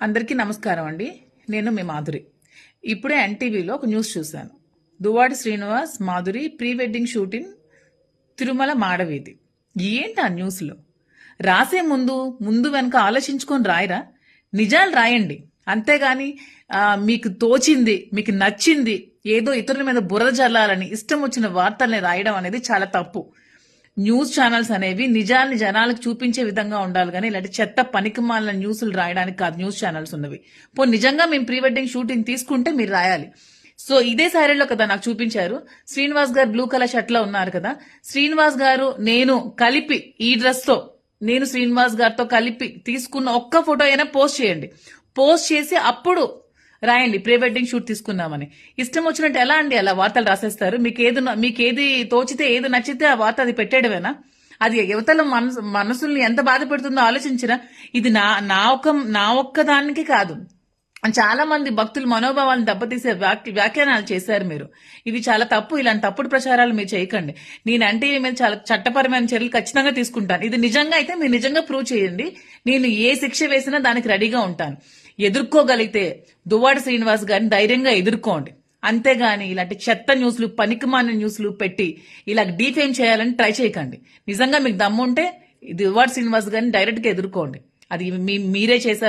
అందరికీ నమస్కారం అండి. నేను మీ మాధురి. ఇప్పుడే ఎన్టీవీలో ఒక న్యూస్ చూశాను. Duvvada Srinivas Madhuri pre wedding shooting Tirumala మాడవీధి. ఏంటి ఆ న్యూస్లో? రాసే ముందు ముందు వెనక ఆలోచించుకొని రాయరా? నిజాలు రాయండి. అంతేగాని మీకు తోచింది మీకు నచ్చింది ఏదో ఇతరుల మీద బురద జల్లాలని ఇష్టం వచ్చిన వార్తల్ని రాయడం అనేది చాలా తప్పు. న్యూస్ ఛానల్స్ అనేవి నిజాన్ని జనాలకు చూపించే విధంగా ఉండాలి కానీ ఇలాంటి చెత్త పనికిమాలిన న్యూస్లు రాయడానికి కాదు న్యూస్ ఛానల్స్ ఉన్నవి. పో నిజంగా మేము ప్రీ వెడ్డింగ్ షూటింగ్ తీసుకుంటే మీరు రాయాలి. సో ఇదే శారీలో కదా నాకు చూపించారు. శ్రీనివాస్ గారు బ్లూ కలర్ షర్ట్లో ఉన్నారు కదా. శ్రీనివాస్ గారు నేను కలిపి ఈ డ్రెస్తో నేను శ్రీనివాస్ గారితో కలిపి తీసుకున్న ఒక్క ఫోటో అయినా పోస్ట్ చేయండి. పోస్ట్ చేసి అప్పుడు రాయండి. ప్రీ వెడ్డింగ్ షూట్ తీసుకుందామని. ఇష్టం వచ్చినట్టు ఎలా అండి? అలా వార్తలు రాసేస్తారు. మీకు ఏది మీకు ఏది తోచితే ఏది నచ్చితే ఆ వార్త అది పెట్టేయడమేనా? అది యువతల మనసు మనసుల్ని ఎంత బాధ పెడుతుందో ఆలోచించినా ఇది నా నా ఒక్క నా ఒక్క దానికి కాదు. చాలా మంది భక్తులు మనోభావాలను దెబ్బతీసే వ్యాఖ్య వ్యాఖ్యానాలు చేశారు మీరు. ఇవి చాలా తప్పు. ఇలాంటి తప్పుడు ప్రచారాలు మీరు చేయకండి. నేనంటే మీద చాలా చట్టపరమైన చర్యలు ఖచ్చితంగా తీసుకుంటాను. ఇది నిజంగా అయితే మీరు నిజంగా ప్రూవ్ చేయండి. నేను ఏ శిక్ష వేసినా దానికి రెడీగా ఉంటాను. ఎదుర్కోగలిగితే దువ్వాడ శ్రీనివాస్ గారిని ధైర్యంగా ఎదుర్కోండి. అంతేగాని ఇలాంటి చెత్త న్యూస్లు పనికిమాలిన న్యూస్లు పెట్టి ఇలా డీఫేమ్ చేయాలని ట్రై చేయకండి. నిజంగా మీకు దమ్ముంటే దువ్వాడ శ్రీనివాస్ గారిని డైరెక్ట్గా ఎదుర్కోండి. అది మీరే చేశారు.